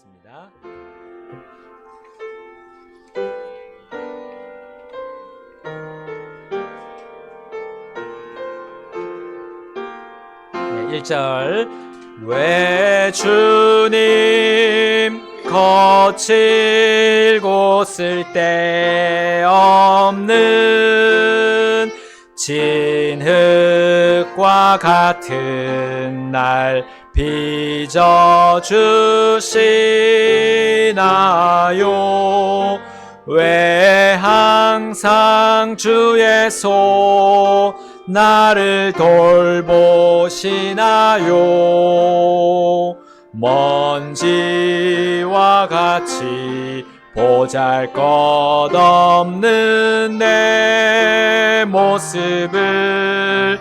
하겠습니다. 네, 1절 왜 주님 거칠고 쓸데없는 진흙과 같은 날 빚어 주시나요? 왜 항상 주의 손 나를 돌보시나요? 먼지와 같이 보잘 것 없는 내 모습을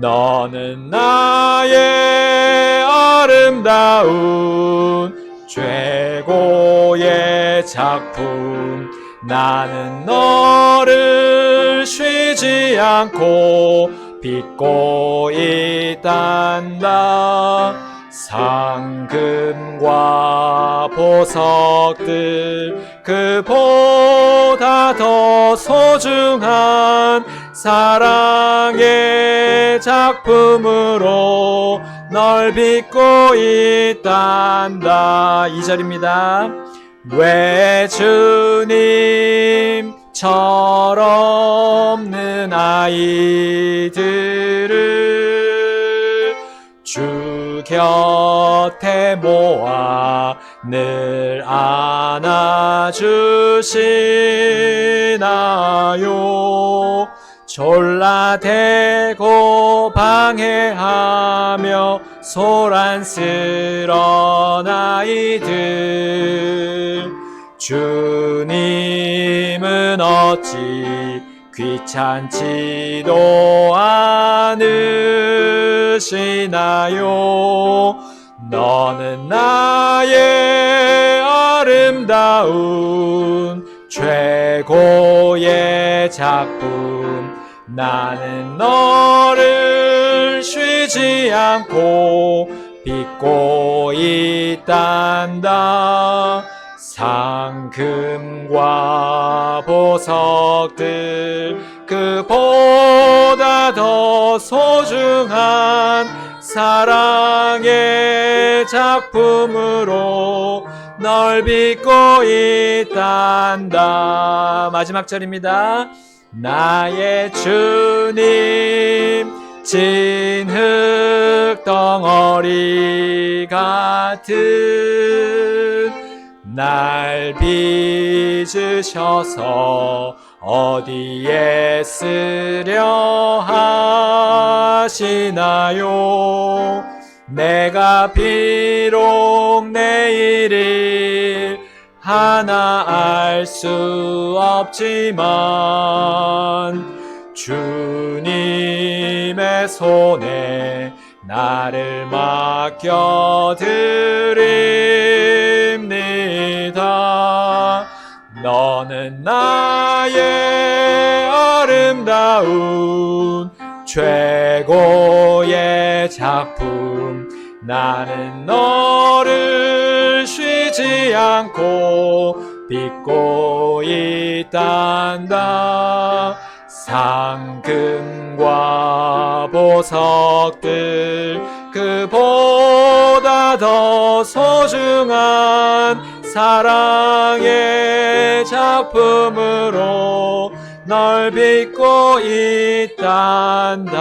너는 나의 아름다운 최고의 작품. 나는 너를 쉬지 않고 빚고 있단다. 상금과 보석들 그보다 더 소중한 사랑의 작품으로 널 빚고 있단다. 2절입니다. 왜 주님 철없는 아이들을 주 곁에 모아 늘 안아주시나요 졸라대고 방해하며 소란스런 아이들. 주님은 어찌 귀찮지도 않으시나요? 너는 나의 아름다운 최고의 작품 나는 너를 쉬지 않고 빚고 있단다. 상금과 보석들 그보다 더 소중한 사랑의 작품으로 널 빚고 있단다. 마지막 절입니다 나의 주님 진흙 덩어리 같은 날 빚으셔서 어디에 쓰려 하시나요? 내가 비록 내일을 하나 알 수 없지만 주님의 손에 나를 맡겨드립니다. 너는 나의 아름다운 최고의 작품 나는 너를 쉬지 않고 빚고 있단다. 상금과 보석들 그보다 더 소중한 사랑의 작품으로 널 빚고 있단다